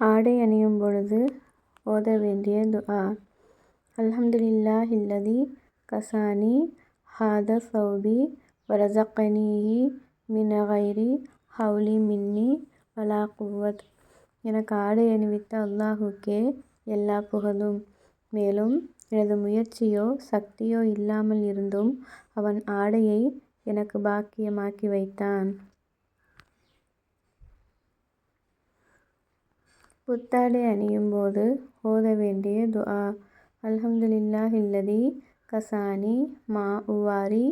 ஆடை அணியும் பொழுது ஓத வேண்டிய துஆ. அல்ஹம்துலில்லாஹில்லதி கசானி ஹாத சௌபி வரஸக்கனீஹி மின் கைரி ஹவுலி மின்னி வலா குவத். எனக்கு ஆடை அணிவித்த அல்லாஹுக்கே எல்லா புகழும். மேலும் எனது முயற்சியோ சக்தியோ இல்லாமல் இருந்தும் அவன் ஆடையை எனக்கு பாக்கியமாக்கி வைத்தான். புத்தாடை அணியும் போது ஓத வேண்டிய துஆ. அல்ஹம்துலில்லாஹில்லதி கசானி மா உவாரி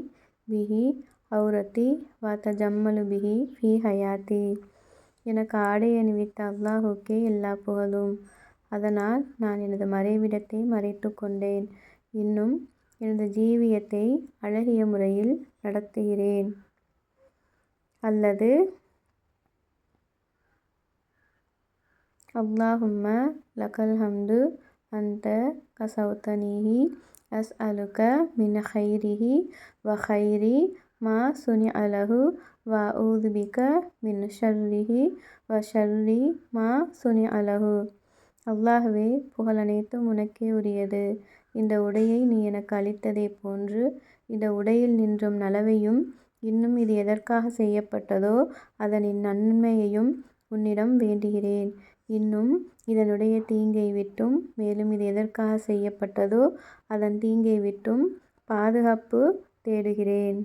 பிஹி அவுரத்தி வ தஜம்மலு பிஹி ஃபி ஹயாத்தி. எனக்கு ஆடை அணிவித்த அல்லாஹுக்கே எல்லா புகழும். அதனால் நான் எனது மறைவிடத்தை மறைத்து கொண்டேன். இன்னும் எனது ஜீவியத்தை அழகிய முறையில் நடத்துகிறேன். அல்லது அல்லாஹும்ம லகல் ஹம்து அன்த அஸ் அலுக மின் ஹைரிஹி வ ஹைரி மா சுனி அலகு வ ஊதுபிக மின் ஷர்ரிஹி வ ஷர்ரி மா சுனி அலகு அல்லாஹ்வே புகழ் அனைத்தும் உனக்கே உரியது. இந்த உடையை நீ எனக்கு அளித்ததைப் போன்று இந்த உடையில் நின்றும் நலவையும் இன்னும் இது எதற்காக செய்யப்பட்டதோ அதனின் நன்மையையும் உன்னிடம் வேண்டுகிறேன். இன்னும் இதனுடைய தீங்கை விட்டும் மேலும் இது எதற்காக செய்யப்பட்டதோ அதன் தீங்கை விட்டும் பாதுகாப்பு தேடுகிறேன்.